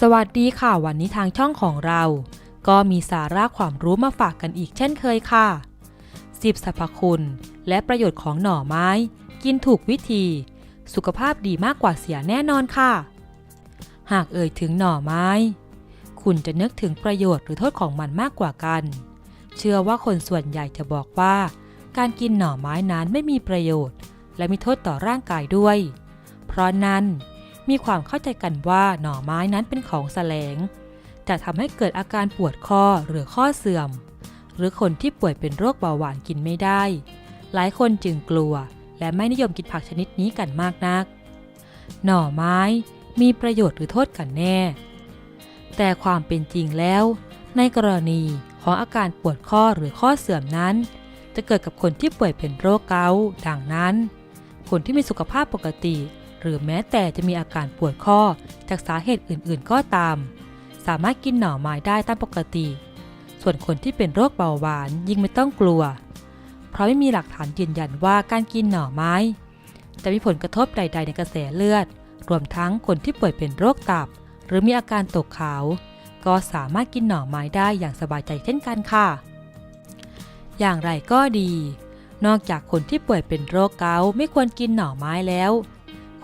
สวัสดีค่ะ วันนี้ทางช่องของเรา ก็มีสาระความรู้มาฝากกันอีกเช่นเคยค่ะ 10สรรพคุณ และประโยชน์ของหน่อไม้ กินถูกวิธี สุขภาพดีมากกว่าเสียแน่นอนค่ะ หากเอ่ยถึงหน่อไม้ คุณจะนึกถึงประโยชน์หรือโทษของมันมากกว่ากัน เชื่อว่าคนส่วนใหญ่จะบอกว่า การกินหน่อไม้นั้นไม่มีประโยชน์ และมีโทษต่อร่างกายด้วย เพราะนั้น มีความเข้าใจกันว่าหน่อไม้นั้นเป็นของแสลง จะทำให้เกิดอาการปวดข้อหรือข้อเสื่อม หรือคนที่ป่วยเป็นโรคเบาหวานกินไม่ได้ หลายคนจึงกลัว และไม่นิยมกินผักชนิดนี้กันมากนัก หน่อไม้มีประโยชน์หรือโทษกันแน่ แต่ความเป็นจริงแล้ว ในกรณีของอาการปวดข้อหรือข้อเสื่อมนั้น จะเกิดกับคนที่ป่วยเป็นโรคเกาต์ดังนั้น คนที่มีสุขภาพปกติ หรือแม้แต่จะมีอาการปวดข้อจากสาเหตุอื่นๆก็ตาม สามารถกินหน่อไม้ได้ตามปกติ ส่วนคนที่เป็นโรคเบาหวานยิ่งไม่ต้องกลัว เพราะไม่มีหลักฐานยืนยันว่าการกินหน่อไม้ จะมีผลกระทบใด ๆ ในกระแสเลือด รวมทั้งคนที่ป่วยเป็นโรคตับ หรือมีอาการตกขาว ก็สามารถกินหน่อไม้ได้อย่างสบายใจเช่นกันค่ะ อย่างไรก็ดีนอกจากคนที่ป่วยเป็นโรคเกาต์ไม่ควรกินหน่อไม้แล้ว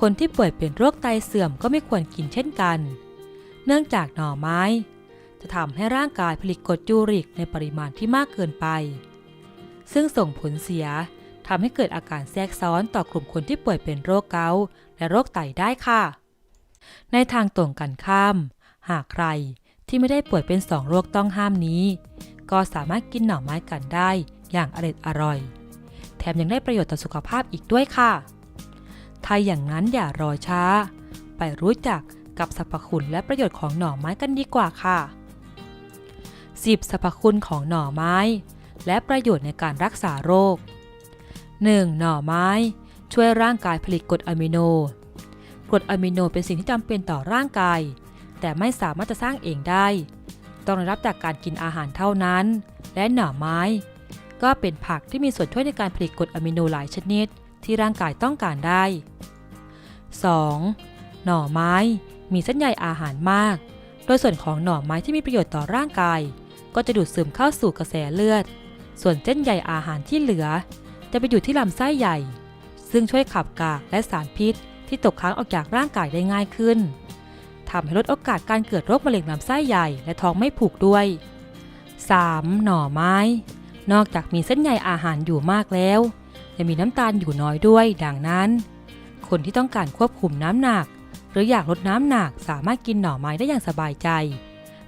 คนที่ป่วยเป็นโรคไตเสื่อมก็ไม่ควรกินเช่นกัน เนื่องจากหน่อไม้ จะทำให้ร่างกายผลิตกรดยูริกในปริมาณที่มากเกินไป ซึ่งส่งผลเสียทำให้เกิดอาการแทรกซ้อนต่อกลุ่มคนที่ป่วยเป็นโรคเกาต์และโรคไตได้ค่ะ ในทางตรงกันข้าม หากใครที่ไม่ได้ป่วยเป็นสองโรคต้องห้ามนี้ ก็สามารถกินหน่อไม้กันได้อย่างอร็ดอร่อย แถมยังได้ประโยชน์ต่อสุขภาพอีกด้วยค่ะ ถ้าอย่างนั้นอย่ารอช้า ไปรู้จักกับสรรพคุณและประโยชน์ของหน่อไม้กันดีกว่าค่ะ 10 สรรพคุณของหน่อไม้ และประโยชน์ในการรักษาโรค 1. หน่อไม้ ช่วยร่างกายผลิตกรดอะมิโน กรดอะมิโนเป็นสิ่งที่จำเป็นต่อร่างกาย แต่ไม่สามารถจะสร้างเองได้ ต้องได้รับจากการกินอาหารเท่านั้น และหน่อไม้ ก็เป็นผักที่มีส่วนช่วยในการผลิตกรดอะมิโนหลายชนิด ที่ร่างกายต้องการได้ 2. หน่อไม้ มีเส้นใยอาหารมาก โดยส่วนของหน่อไม้ที่มีประโยชน์ต่อร่างกาย ก็จะดูดซึมเข้าสู่กระแสเลือด ส่วนเส้นใยอาหารที่เหลือ จะไปอยู่ที่ลำไส้ใหญ่ ซึ่งช่วยขับกากและสารพิษ ที่ตกค้างออกจากร่างกายได้ง่ายขึ้นทำให้ลดโอกาสการเกิดโรคมะเร็งลำไส้ใหญ่และท้องไม่ผูกด้วย 3. หน่อไม้ นอกจากมีเส้นใยอาหารอยู่มากแล้ว ยังมีน้ำตาลอยู่น้อยด้วย ดังนั้น คนที่ต้องการควบคุมน้ำหนัก หรืออยากลดน้ำหนักสามารถกินหน่อไม้ได้อย่างสบายใจ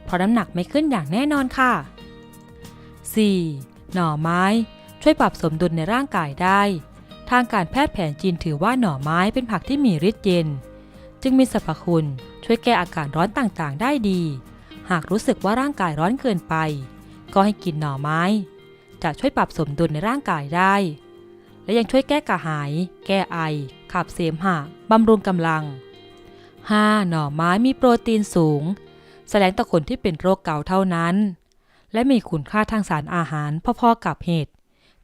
เพราะน้ำหนักไม่ขึ้นอย่างแน่นอนค่ะ 4. หน่อไม้ ช่วยปรับสมดุลในร่างกายได้ ทางการแพทย์แผนจีนถือว่าหน่อไม้เป็นผักที่มีฤทธิ์เย็น จึงมีสรรพคุณช่วยแก้อาการร้อนต่างๆ ได้ดี หากรู้สึกว่าร่างกายร้อนเกินไป ก็ให้กินหน่อไม้ จะช่วยปรับสมดุลในร่างกายได้ และยังช่วยแก้กระหาย แก้ไอ ขับเสมหะบำรุงกำลัง 5. หน่อไม้มีโปรตีนสูง แสดงต่อคนที่เป็นโรคเกาเท่านั้น และมีคุณค่าทางสารอาหารพอๆกับเห็ด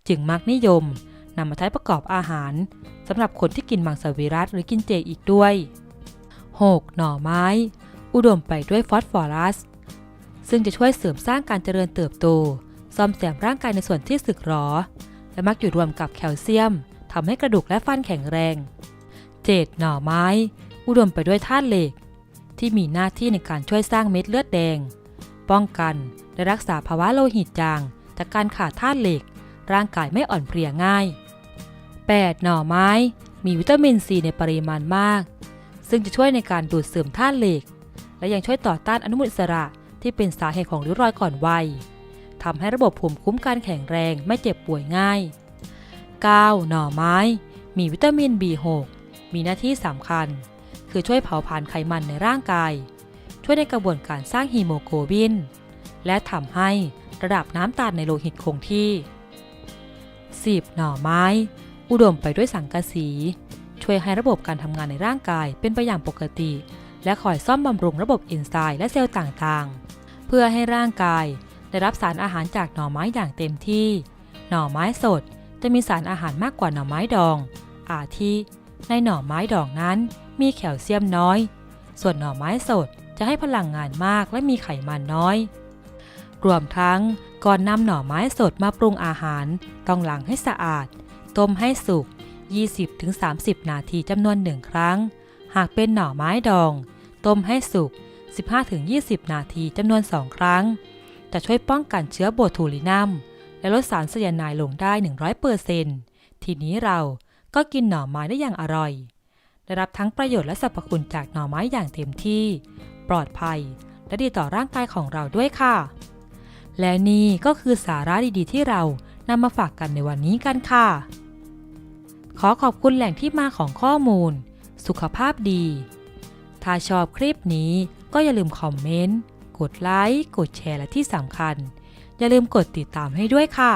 จึงมักนิยมนำมาใช้ประกอบอาหารสำหรับคนที่กินมังสวิรัตหรือกินเจอีกด้วย 6. หน่อไม้ อุดมไปด้วยฟอสฟอรัส ซึ่งจะช่วยเสริมสร้างการเจริญเติบโต ซ่อมแซมร่างกายในส่วนที่สึกหรอ และมักอยู่รวมกับแคลเซียมทำให้กระดูกและฟันแข็งแรง 7. หน่อไม้ อุดมไปด้วยธาตุเหล็ก ที่มีหน้าที่ในการช่วยสร้างเม็ดเลือดแดง ป้องกันและรักษาภาวะโลหิตจาง จากการขาดธาตุเหล็ก ร่างกายไม่อ่อนเพลียง่าย 8. หน่อไม้ มีวิตามินซีในปริมาณมาก ซึ่งจะช่วยในการดูดซึมธาตุเหล็ก และยังช่วยต่อต้านอนุมูลอิสระที่เป็นสาเหตุของริ้วรอยก่อนวัย ทำให้ระบบภูมิคุ้มกันแข็งแรงไม่เจ็บป่วยง่าย 9. หน่อไม้ มีวิตามิน B6 มีหน้าที่สำคัญ คือช่วยเผาผลาญไขมันในร่างกาย ช่วยในกระบวนการสร้างฮีโมโกลบิน และทำให้ระดับน้ำตาลในโลหิตคงที่ 10. หน่อไม้ อุดมไปด้วยสังกะสี ช่วยให้ระบบการทำงานในร่างกายเป็นไปอย่างปกติ และคอยซ่อมบำรุงระบบเอนไซม์และเซลล์ต่างๆ เพื่อให้ร่างกาย ได้รับสารอาหารจากหน่อไม้อย่างเต็มที่ หน่อไม้สดจะมีสารอาหารมากกว่าหน่อไม้ดอง อาทิ ในหน่อไม้ดองนั้นมีแคลเซียมน้อย ส่วนหน่อไม้สดจะให้พลังงานมากและมีไขมันน้อย รวมทั้งก่อนนำหน่อไม้สดมาปรุงอาหาร ต้องล้างให้สะอาด ต้มให้สุก 20-30 นาทีจำนวนหนึ่งครั้ง หากเป็นหน่อไม้ดอง ต้มให้สุก 15-20 นาทีจำนวน2ครั้ง จะช่วยป้องกันเชื้อโบทูลินัม และลดสารไซยาไนด์ลงได้ 100%ทีนี้เราก็กินหน่อไม้ได้อย่างอร่อย ได้รับทั้งประโยชน์และสรรพคุณจากหน่อไม้อย่างเต็มที่ ปลอดภัย และดีต่อร่างกายของเราด้วยค่ะ และนี่ก็คือสาระดีๆ ที่เรานำมาฝากกันในวันนี้กันค่ะ ขอขอบคุณแหล่งที่มาของข้อมูล สุขภาพดี ถ้าชอบคลิปนี้ก็อย่าลืมคอมเมนต์ กดไลค์ กดแชร์และที่สำคัญ อย่าลืมกดติดตามให้ด้วยค่ะ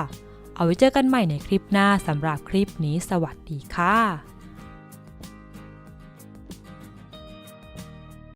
เอาไว้เจอกันใหม่ในคลิปหน้าสำหรับคลิปนี้สวัสดีค่ะ